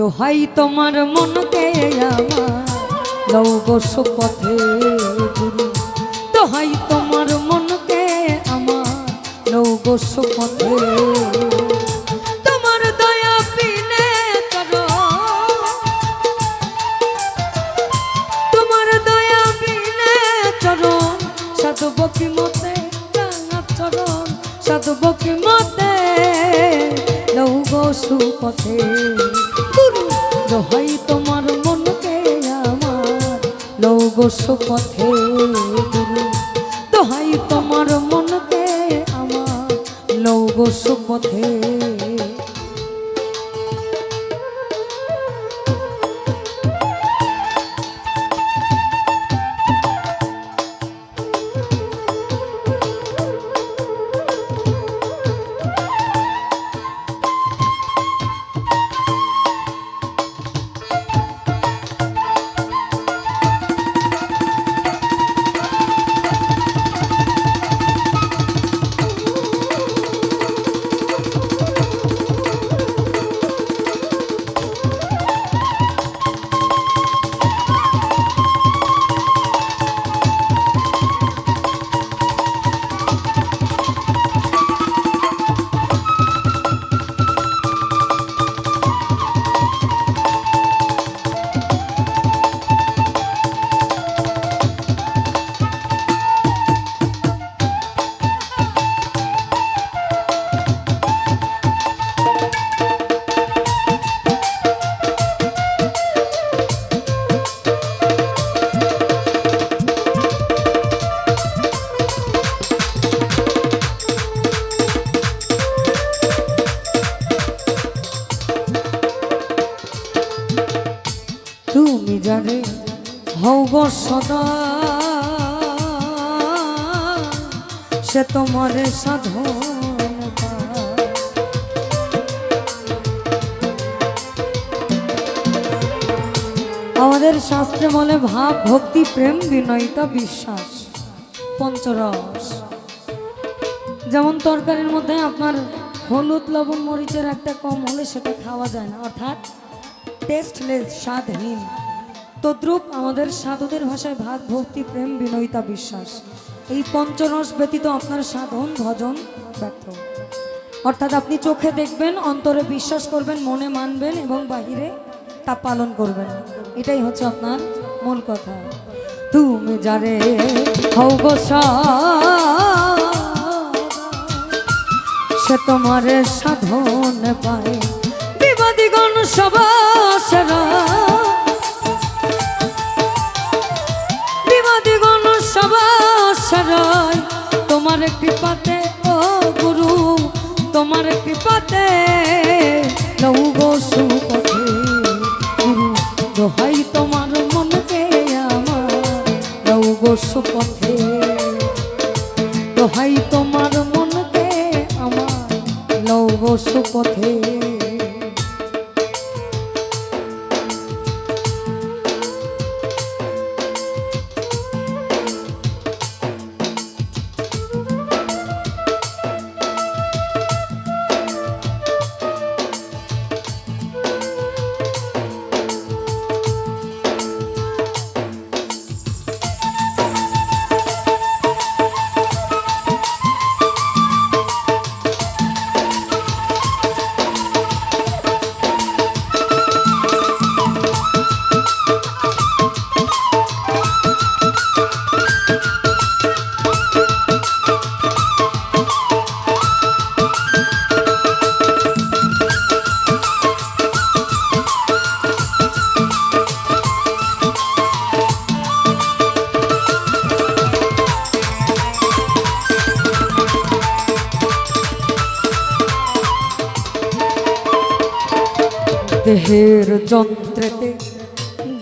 দোহাই তোমার মনকে আমার লৌবস পথে গুরু দোহাই তোমার মনকে আমার লৌবস পথে তোমার দয়া পিনে করো। তোমার দয়া বিনে চরণ। সাধু বকি মতে চরণ সাধু বকি মতে লৌগ সুপথে গুরু দোহাই তোমার মনকে আমার লৌগ পথে গুরু দোহাই তোমার মনকে আমার লৌগ সুপথে জানে গো সদা। সে তোমার সাধন আমাদের শাস্ত্রে বলে, ভাব, ভক্তি, প্রেম, বিনয়িতা, বিশ্বাস, পঞ্চরস। যেমন তরকারির মধ্যে আপনার হলুদ, লবণ, মরিচের একটা কম হলে সেটা খাওয়া যায় না। অর্থাৎ টেস্টলেস স্বাদহীন। তদ্রূপ আমাদের সাধুদের ভাষায় ভাগ ভক্তি, প্রেম, বিনয়িতা, বিশ্বাস। এই পঞ্চরস ব্যতীত আপনার সাধন, ভজন ব্যর্থ। অর্থাৎ আপনি চোখে দেখবেন, অন্তরে বিশ্বাস করবেন, মনে মানবেন এবং বাহিরে তা পালন করবেন। এটাই হচ্ছে আপনার মূল কথা। তুমি যারে সে তোমার সাধন পায়। বিবাদীগণ সবাসরা কৃপাতে ও গুরু তোমার কৃপাতে দেহের যন্ত্রেতে,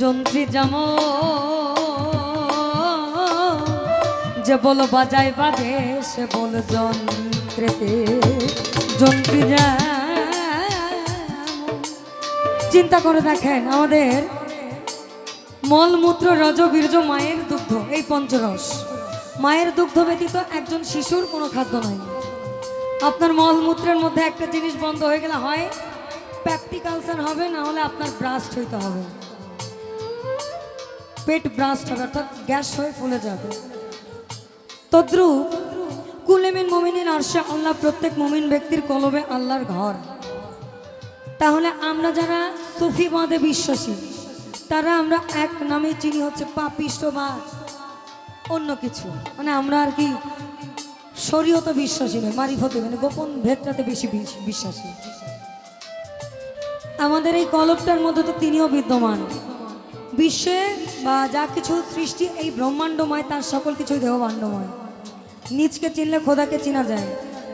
যন্ত্রী যেম যে বল বাজায় বাজে, সে বল যন্ত্রেতে, যন্ত্রী। চিন্তা করে দেখেন আমাদের মলমূত্র রজ বীর্য মায়ের দুগ্ধ, এই পঞ্চরস মায়ের দুগ্ধ ব্যতীত একজন শিশুর কোনো খাদ্য নয় আপনার মলমূত্রের মধ্যে একটা জিনিস বন্ধ হয়ে গেলে হয় প্র্যাকটিক্যালসার হবে না হলে আপনার ব্রাস্ট হইতে হবে। পেট ব্রাস্ট হবে, অর্থাৎ গ্যাস হয়ে ফুলে যাবে। তদ্রুপ কুলেমিন মমিনিন আরশে, আল্লাহ প্রত্যেক মমিন ব্যক্তির কলবে আল্লাহর ঘর। তাহলে আমরা যারা সুফিবাদে বিশ্বাসী, তারা আমরা এক নামে চিনি হচ্ছে পাপিষ্ট বা অন্য কিছু। মানে আমরা আর কি শরীয়ত বিশ্বাসী নয় মারিফতে মানে গোপন ভেদটাতে বিশ- বিশ্বাসী। আমাদের এই কলবটার মধ্যে তো তিনিও বিদ্যমান। বিশ্বে বা যা কিছু সৃষ্টি এই ব্রহ্মাণ্ডময়, তার সকল কিছুই দেহবাণ্ডময় নিজকে চিনলে খোদাকে চেনা যায়।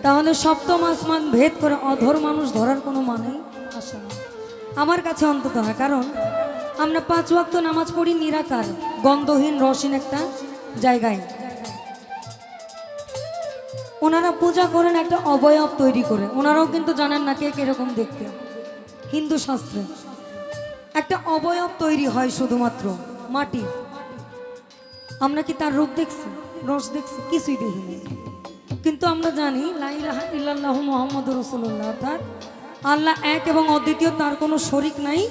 তাহলে সপ্তম আসমান ভেদ করে অধর মানুষ ধরার কোনো মানেই আসে না। আমার কাছে অন্তত হয়, কারণ আমরা পাঁচ ওয়াক্ত নামাজ পড়ি নিরাকার, গন্ধহীন, রসহীন একটা জায়গায়। ওনারা পূজা করেন একটা অবয়ব তৈরি করে। ওনারাও কিন্তু জানেন না কে কীরকম দেখতে। হিন্দু শাস্ত্রে। একটা অবয়ব তৈরি হয় শুধুমাত্র, মাটি। আমরা কি তার রূপ দেখছি, রস দেখছি? কিছুই দেখিনি। কিন্তু আমরা জানি লাইলাহা ইল্লাল্লাহ মোহাম্মদ রসুল্লাহ অর্থাৎ আল্লাহ এক এবং অদ্বিতীয়, তার কোনো শরিক নাই।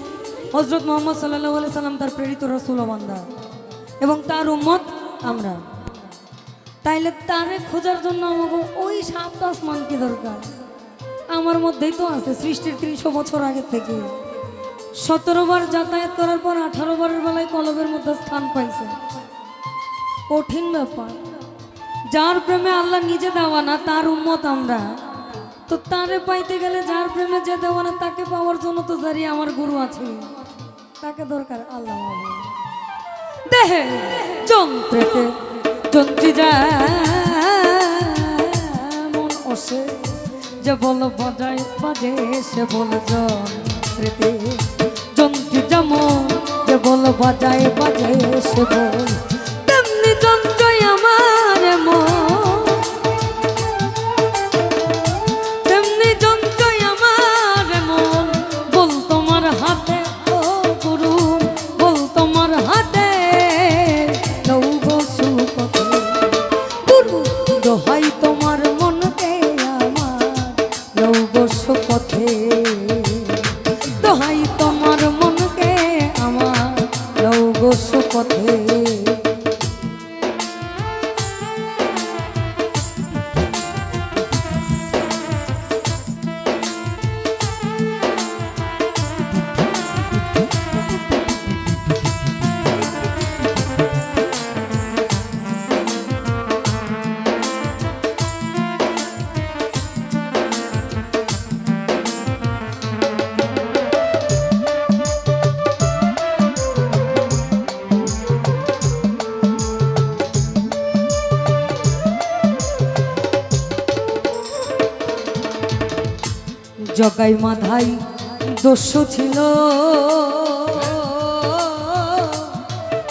হজরত মোহাম্মদ সাল্লাহ সাল্লাম তার প্রেরিত রসুল বান্দা। এবং তার উম্মত আমরা। তাইলে তারে খোঁজার জন্য আমাকে ওই সাত আসমান কি দরকার? আমার মধ্যেই তো আছে সৃষ্টির তিনশো বছর আগে থেকে। সতেরো বার যাতায়াত করার পর আঠারো বারের বেলায় কলবের মধ্যে স্থান পাইছে। কঠিন ব্যাপার। যার প্রেমে আল্লাহ নিজে দেওয়া না, তার উন্মত আমরা। তো তারে পাইতে গেলে যার প্রেমে যে দেওয়া না, তাকে পাওয়ার জন্য তো জারি আমার গুরু আছে। তাকে দরকার আল্লাহ। দেহে যন্ত্রেতে যন্ত্রী যেমন অসে যে বল বজায় বাজে, সে বল যন্ত্রেতে। যন্ত্রী যেমন যে বল বাজায় বাজে, সে বল জগাই মাধাই দস্যু ছিল।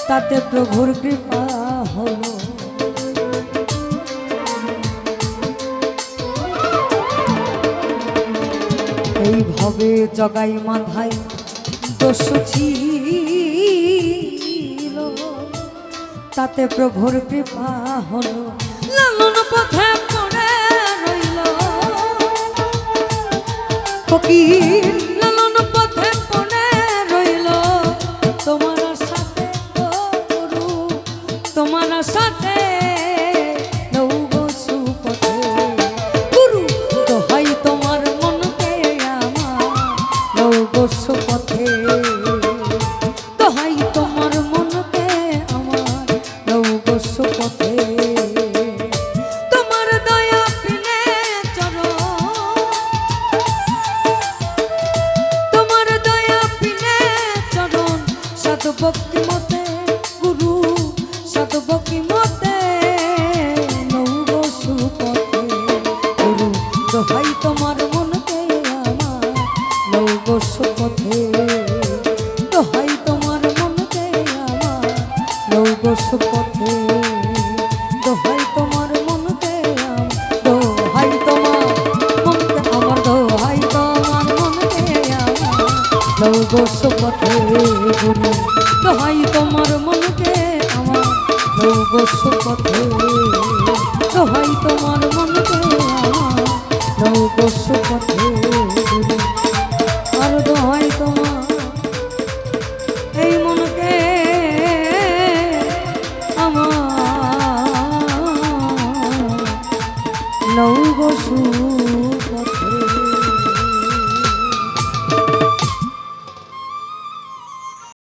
তাতে প্রভুর কৃপা হলো। এইভাবে জগাই মাধাই দস্যু ছিল। তাতে প্রভুর কৃপা হলো। লালন পথে ফকির। লালন পথে পড়ে রইল। তোমার সাথে গুরু তোমার সাথে পথে দোহাই তোমার মনকে আমার নৌব সুপথে দোহাই তোমার মনকে আমার নৌব সুপথে দোহাই তোমার মনকে দোহাই তোমার মনকে আমার দোহাই তোমার মনকে আমার সুপথে গুরু দোহাই তোমার মনকে আমার লৌগ সুপথে দোহাই তোমার মনকে আমার লৌগ সুপথে